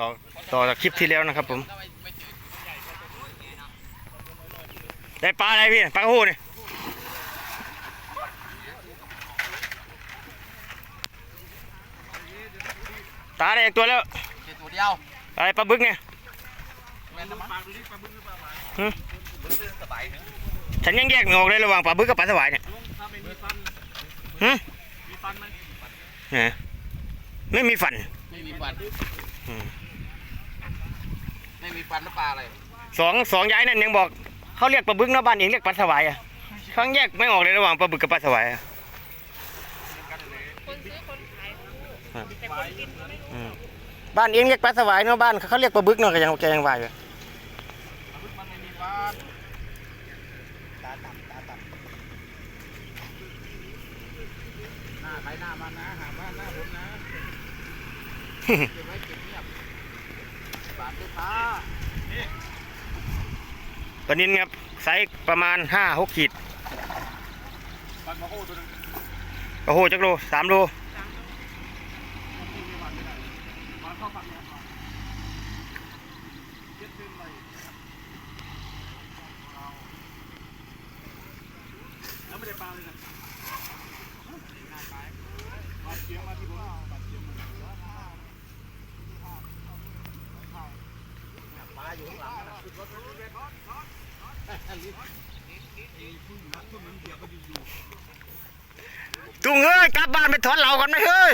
ต่อต่อจากคลิปที่แล้วนะครับ ผม ได้ปลาอะไรพี่ปลากระโหนี่ตาได้อีกตัวแล้วเจ็ดตัวเดียวอะไรปลาบึกเนี่ยแม่นปลาดูดิปลาบึ้งหรือปลาหมาหึบึ้งสบายเนอะฉันยังแยกไม่ออกเลยระหว่างปลาบึกกับปลาสวายเนี่ยถ้าไม่มีฟันฮะมีฟันไหมเนี่ยไม่มีฟัน ไม่มีฟันอืมไม่มีฟันแล้วปลาอะไรสองสองย้ายนั่นยังบอกเขาเรียกปลาบึกเนาะบ้านเองเรียกปลาสวายอะเขาแยกไม่ออกเลยระหว่างปลาบึกกับปลาสวายอะคนซื้อคนขายรู้แต่คนกินเขาไม่รู้อืมบ้านเองเรียกปลาสวายเนาะบ้านเขาเรียกปลาบึกเนาะก็ยังแกยังว่าอยู่ปลาบึ้งมันไม่มีฟันตาต่ำตาต่ำหน้าใครหน้ามันนะหาบ้านหน้าผมนะเก็บไว้เก็บเงียบ ปลาด้วนินครับไซส์ประมาณห้าหกขีดกระโหตัวนึงโอ้โหจักโลสามโล อยู่ข้างหลังนะขึ้นรถขึ้นรถขึ้นรถจุงเอ้ยกลับบ้านไปถอนเหล่ากันไหมเฮ้ย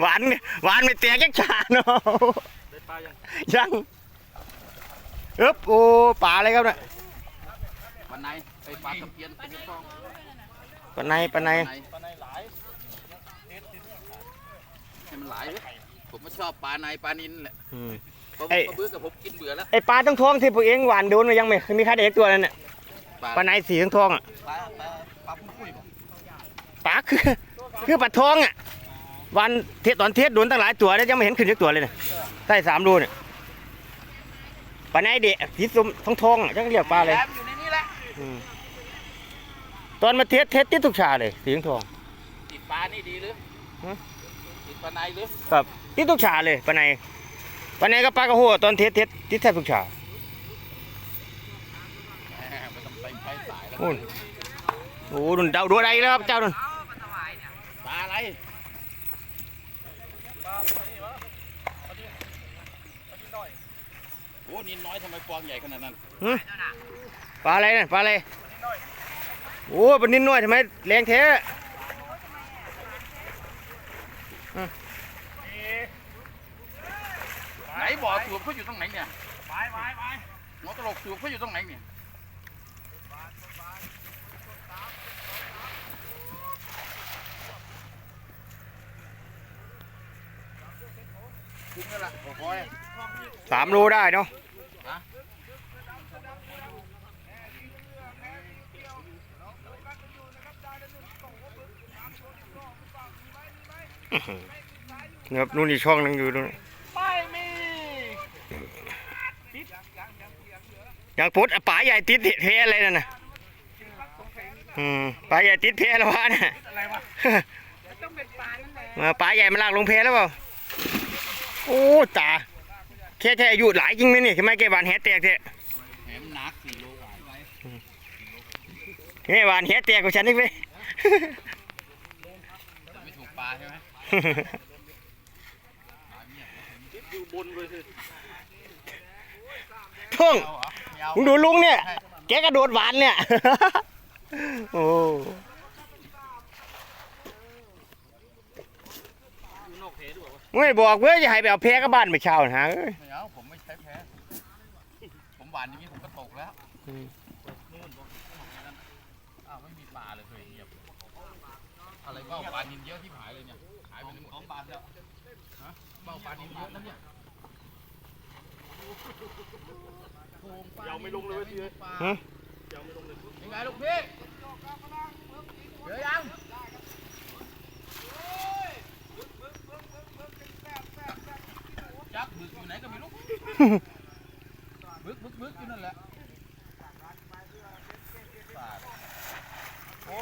หวานหวานไม่แตกยักษ์ชาเนาะได้ปลายังยังอึ๊บโอ้ปลาอะไรครับเนี่ยวันไหนไปปลาตะเพียนเป็นฟองปลาในปลาในปลาในหลายให้มันหลายเลย ผมก็ชอบปลาในปลานินแหละอืม ปลาเอ้ยบึกกับผมกินเบื่อแล้วไอปลาทั้งท้องที่พวกเองหวานโดนมันยังไม่มีใครได้อีกตัวนั่นน่ะปลาในสีทั้งท้องอะปลาปลาปลาปุ้งปุ้ยบอกปลาคือคือปลาท้องอะวันเทศตอนเทศโดนตั้งหลายตัวแล้วยังไม่เห็นขึ้นสักตัวเลยเนี่ยใต้สามรูเนี่ยปลาในเด็กสีส้มท้องท้องๆอะจังเรียกปลาเลยแหมอยู่ในนี้แหละอืมตอนมาเทศเทศติดทุกชาเลยสีทอง ติดปลานี่ดีหรือฮะ ติดปลาในหรือครับติดทุกชาเลยปลาในปลาในก็ปลากระโหตอนเทศเทศติดแทบทุกชาแหมไม่ต้องไปไฟสายแล้วโอ้นโอ้ดุนเดาดูอะไรแล้วครับเจ้าดุนปลาอะไรโอ้นินน้อยทำไมฟองใหญ่ขนาดนั้นหึปลาอะไรนั่นปลาอะไรโอ้ปลานินน้อยทำไมแรงแท้ ไหนบ่อสูบเขาอยู่ตรงไหนเนี่ยไปไปไปหัวตลกสูบเขาอยู่ตรงไหนเนี่ยถึงแล้วล่ะโอ้ยสามโลได้เนาะ ฮะอื้อหือเนี่ยครับนู่นอีกช่องหนึงอยู่นู่นไม่มียังพุดปลาใหญ่ติดเพอะไรนั่นน่ะอืมปลาใหญ่ติดเพแล้ววะน่ะอะไรวะต้องเป็นปลานั่นแหละเออปลาใหญ่มันลากลงเพแล้วเปล่าโอ้ตาแค่แค่อายุหลายจริงไหมนี่ทำไมแกหวานแหแตกเทะแหมหนักสี่โลกว่าไว้แม่หวานแหแตกกว่าฉันอีกเว้ยไม่ถูกปลาใช่ไหมอยู่บนเลยสิ ท่องเอาเหรอไม่เอามึงดูลุงเนี่ย แกกระโดดหวานเนี่ย โอ้นอกเพด้วยวะไม่บอกเว้ยจะให้ไปเอาแพกับบ้านไปเช่านะฮะเอ้ยไม่เอาผมไม่ใช้แพ้ผมหวานอย่างนี้ผมก็ตกแล้วอืมนู่นบอกอ้าวไม่มีปลาเลยเคยเงียบอะไรเบ้าปลานินเยอะที่หายเลยเนี่ยหาดอะเบาปาดเยอะนะเนี่ยโกงปลาเยาไม่ลงเลยพี่ฮะเยาไม่ลงเลยยังไงลูกพี่เยอะยังจับบึกอยู่ไหนก็ไม่รู้บึกบึกบึกอยู่นั่นแหละโอ้